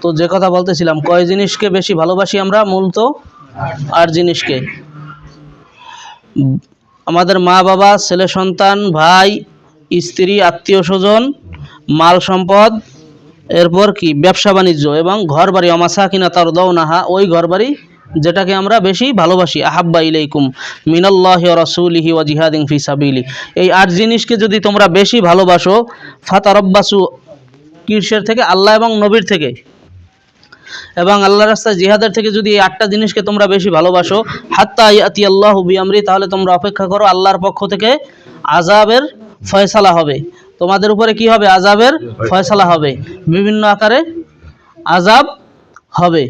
তো যে কথা বলতেছিলাম, কয় জিনিসকে বেশি ভালোবাসি আমরা মূলত? আর জিনিসকে? আমাদের মা বাবা, ছেলে সন্তান, ভাই, স্ত্রী, আত্মীয় স্বজন, মাল সম্পদ, এরপর কি? ব্যবসা বাণিজ্য এবং ঘর বাড়ি অমাসা কিনা তার দৌ নাহা ওই ঘর বাড়ি যেটাকে আমরা বেশি ভালোবাসি। আহাব্বা ইলাইকুম মিনাল্লাহ রসুলিহি ও জিহাদিং ফি সাবিলি। এই আট জিনিসকে যদি তোমরা বেশি ভালোবাসো, ফাতারব্বাসু কিসের থেকে? আল্লাহ এবং নবীর থেকে। এবং আল্লাহ রাস্তায় জিহাদের থেকে যদি এই আটটা জিনিসকে তোমরা বেশি ভালোবাসো, হাত্তা ইয়াতি আল্লাহ বিআমরি তাহলে তোমরা অপেক্ষা করো আল্লাহর পক্ষ থেকে আজাবের ফয়সালা হবে। তোমাদের উপরে কি হবে? আজাবের ফয়সালা হবে। বিভিন্ন আকারে আজাব হবে।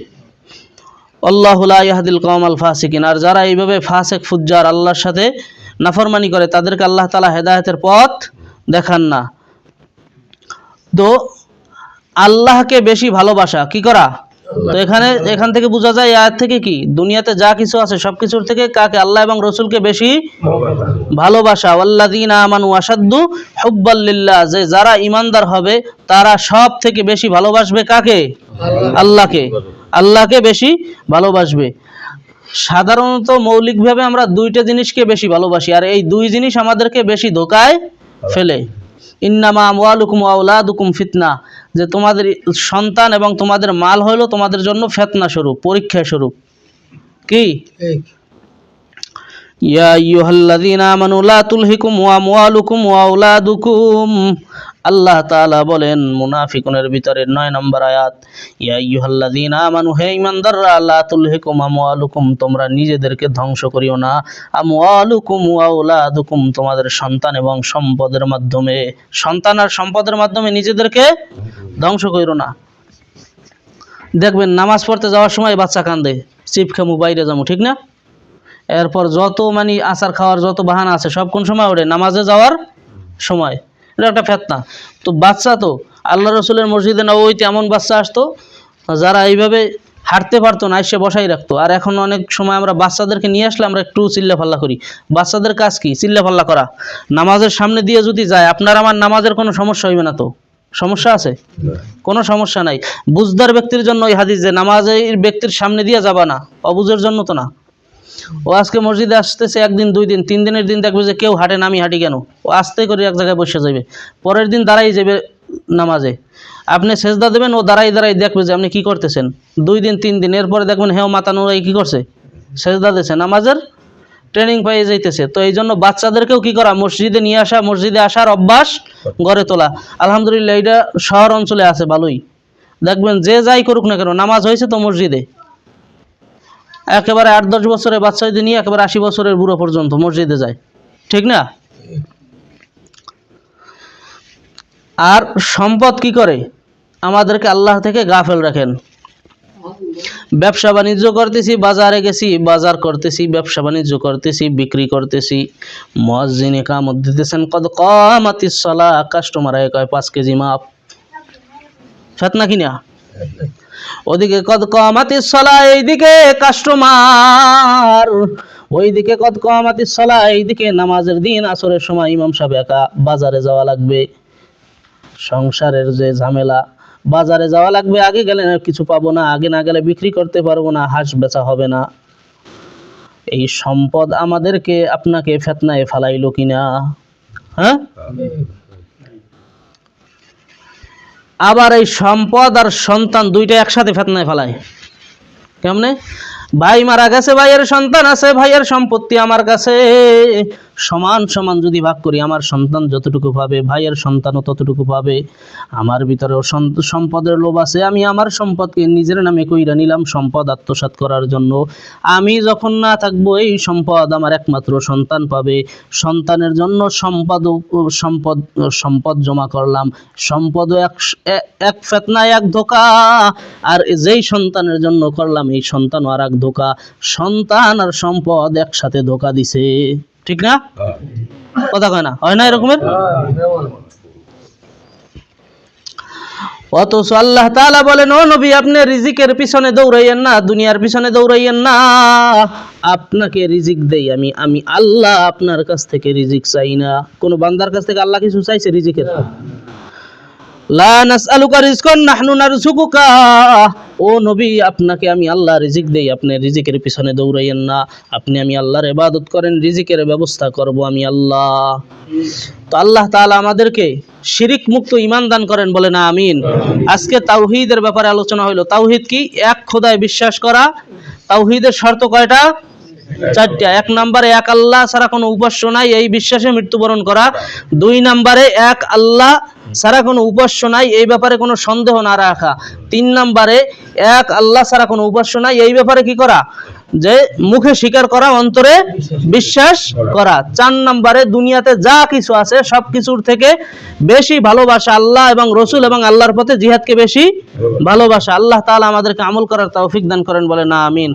আল্লাহ ইয়াহদিল কওম আল ফাসিকিন। আর যারা এইভাবে ফাসেক, ফুজ্জার, আল্লাহর সাথে নাফরমানি করে, তাদেরকে আল্লাহ তালা হেদায়েতের পথ দেখান না। তো আল্লাহকে বেশি ভালোবাসা, কি করা? তো এখানে এখান থেকে বোঝা যায় আয়াত থেকে কি? দুনিয়াতে যা কিছু আছে সব কিছুর থেকে কাকে? আল্লাহ এবং রসুলকে বেশি ভালোবাসা। ওয়াল্লাদিন আমানু আসাদ্দু হুব্বাল্লিল্লাহ যে যারা ইমানদার হবে তারা সব থেকে বেশি ভালোবাসবে কাকে? আল্লাহকে। আল্লাহকে বেশি ভালোবাসবে। সাধারণত মৌলিকভাবে আমরা দুইটা জিনিসকে বেশি ভালোবাসি আর এই দুই জিনিস আমাদেরকে বেশি ধোকায় ফেলে। ইন্নামা আমওয়ালুকুম আউলাদুকুম ফিতনা। যে তোমাদের সন্তান এবং তোমাদের মাল হলো তোমাদের জন্য ফেতনা স্বরূপ পরীক্ষা স্বরূপ। কি? ইয়া আইয়ুহাল্লাযীনা আমানু লা তুলহিকুম আমওয়ালুকুম ওয়া আওলাদুকুম। আল্লাহ তাআলা বলেন, মুনাফিকুনের ভিতরে নয় নম্বর আয়াত, ইয়া আইয়ুহাল্লাযীনা আমানু, হে ঈমানদাররা, লা তুলহিকুম আমওয়ালুকুম, তোমরা নিজেদেরকে ধ্বংস করিও না। আমওয়ালুকুম ওয়া আওলাদুকুম, তোমাদের সন্তান এবং সম্পদের মাধ্যমে, সন্তান আর সম্পদের মাধ্যমে নিজেদেরকে ধ্বংস করিও না। দেখবেন, নামাজ পড়তে যাওয়ার সময় বাচ্চা কান্দে চিপ খামু বাইরে যাব, ঠিক না? এরপর যত মানে আচার খাওয়ার যত বাহানা আছে, সব কোন সময় ওঠে? নামাজে যাওয়ার সময়। এটা একটা ফেতনা। তো বাচ্চা তো আল্লাহ রসুলের মসজিদে নবীতে এমন বাচ্চা আসতো যারা এইভাবে হাঁটতে পারতো না এসে বসাই রাখতো। আর এখন অনেক সময় আমরা বাচ্চাদেরকে নিয়ে আসলে আমরা একটু চিল্লা ফাল্লা করি। বাচ্চাদের কাজ কি? চিল্লা ফাল্লা করা। নামাজের সামনে দিয়ে যদি যায় আপনার আমার নামাজের কোনো সমস্যা হইবে না তো? সমস্যা আছে? কোনো সমস্যা নাই। বুঝদার ব্যক্তির জন্য ওই হাদিস যে নামাজের ব্যক্তির সামনে দিয়ে যাবা না অবুঝের জন্য তো না। ও আজকে মসজিদে আসতেছে একদিন, দুই দিন, তিন দিনের দিন দেখবে যে কেউ হাঁটে নামি হাঁটি কেন? ও আস্তে করে এক জায়গায় বসে যাবে। পরের দিন দাঁড়াই যাবে নামাজে। আপনি সেজদা দেবেন, ও দাঁড়াই দাঁড়াই দেখবে যে আপনি কি করতেছেন। দুই দিন, তিন দিন, এরপরে দেখবেন হ্যাঁ মাথা নুরাই কি করছে? সেজদা দিয়েছে নামাজের ট্রেনিং পাইয়ে যাইতেছে। তো এই জন্য বাচ্চাদেরকেও কি করা? মসজিদে নিয়ে আসা, মসজিদে আসার অভ্যাস গড়ে তোলা। আলহামদুলিল্লাহ এটা শহর অঞ্চলে আছে ভালোই। দেখবেন যে যাই করুক না কেন, নামাজ হয়েছে তো মসজিদে। একেবারে আট দশ বছরের বাচ্চাদের নিয়ে একেবারে আশি বছরের বুড়ো পর্যন্ত মসজিদে যায়। ঠিক না? আর সম্পদ কি করে? আমাদেরকে আল্লাহ থেকে গাফেল রাখেন। ব্যবসা বাণিজ্য করতেছি, বাজারে গেছি, বাজার করতেছি, ব্যবসা বাণিজ্য করতেছি, বিক্রি করতেছি। মসজিনে কামত দিতেছেন কত কমাতিস সলা কাস্টমার কয়, পাঁচ কেজি মাপ। ফেতনা কিনা ওদিকে কত কমাতিস সলা, এইদিকে কাস্টমার। ওইদিকে কত কমাতিস সলা, এইদিকে নামাজের দিন, আসরের সময় ইমাম সাহেব একা বাজারে যাওয়া লাগবে। সংসারের যে ঝামেলা, বাজারে যাওয়া লাগবে, আগে গেলে কিছু পাবো না, আগে না গেলে বিক্রি করতে পারব না, হাঁস বেচা হবে না। এই সম্পদ আমাদেরকে আপনাকে ফেতনায় ফালাইলো কিনা? হ্যাঁ? আবার এই সম্পদ আর সন্তান দুইটা একসাথে ফেতনায় ফেলায়। কেমনে? ভাই মারা গেছে, ভাইয়ের সন্তান আছে, ভাইয়ের সম্পত্তি আমার কাছে। সমান সমান যদি ভাগ করি, আমার সন্তান যতটুকু পাবে, ভাইয়ের সন্তানও ততটুকু পাবে, আমার ভিতরেও সম্পদের লোভ আছে, আমি আমার সম্পদকে নিজের নামে কইরা নিলাম সম্পদ আত্মসাৎ করার জন্য। আমি যখন না থাকব, এই সম্পদ আমার একমাত্র সন্তান পাবে। সন্তানের জন্য সম্পদ সম্পদ সম্পদ জমা করলাম। সম্পদও এক এক ফেতনায় এক ধোকা, আর যেই সন্তানের জন্য করলাম, এই সন্তানও আর এক ধোকা। সন্তান আর সম্পদ একসাথে ধোকা দিছে। ঠিক না? কথা কয় না। হয় না এরকমের? অথচ আল্লাহ তালা বলেন, ও নবী, আপনি রিজিকের পিছনে দৌড়াইয়েন না, দুনিয়ার পিছনে দৌড়াইয়েন না। আপনাকে রিজিক দেই আমি। আমি আল্লাহ আপনার কাছ থেকে রিজিক চাই না। কোনো বান্দার কাছ থেকে আল্লাহ কিছু চাইছে রিজিকের? ও নবী, আপনাকে আমি আল্লাহ রিজিক দেই, আপনি রিজিকের পিছনে দৌড়াইয়েন না। আপনি আমি আল্লাহর ইবাদত করেন, রিজিকের ব্যবস্থা করব আমি আল্লাহ। তো আল্লাহ তাআলা আমাদেরকে শিরিক মুক্ত ঈমান দান করেন বলে না, আমিন। আজকে তাওহীদের ব্যাপারে আলোচনা হলো তাওহিদ কি? এক খোদায় বিশ্বাস করা। তাওহিদের শর্ত কয়টা? চারটা। এক নম্বরে এক আল্লাহ ছাড়া কোনো উপাস্য নাই, এই বিশ্বাসে মৃত্যুবরণ করা। দুই নম্বরে এক আল্লাহ ছাড়া কোনো উপাস্য নাই, এই ব্যাপারে কোনো সন্দেহ না রাখা। তিন নম্বরে এক আল্লাহ ছাড়া কোনো উপাস্য নাই, এই ব্যাপারে কি করা? যে মুখে স্বীকার করা, অন্তরে বিশ্বাস করা। চার নম্বরে দুনিয়াতে যা কিছু আছে, সব কিছুর থেকে বেশি ভালোবাসা আল্লাহ এবং রসুল এবং আল্লাহর পথে জিহাদকে বেশি ভালোবাসা। আল্লাহ তাআলা আমাদেরকে আমল করার তৌফিক দান করেন বলে না আমিন।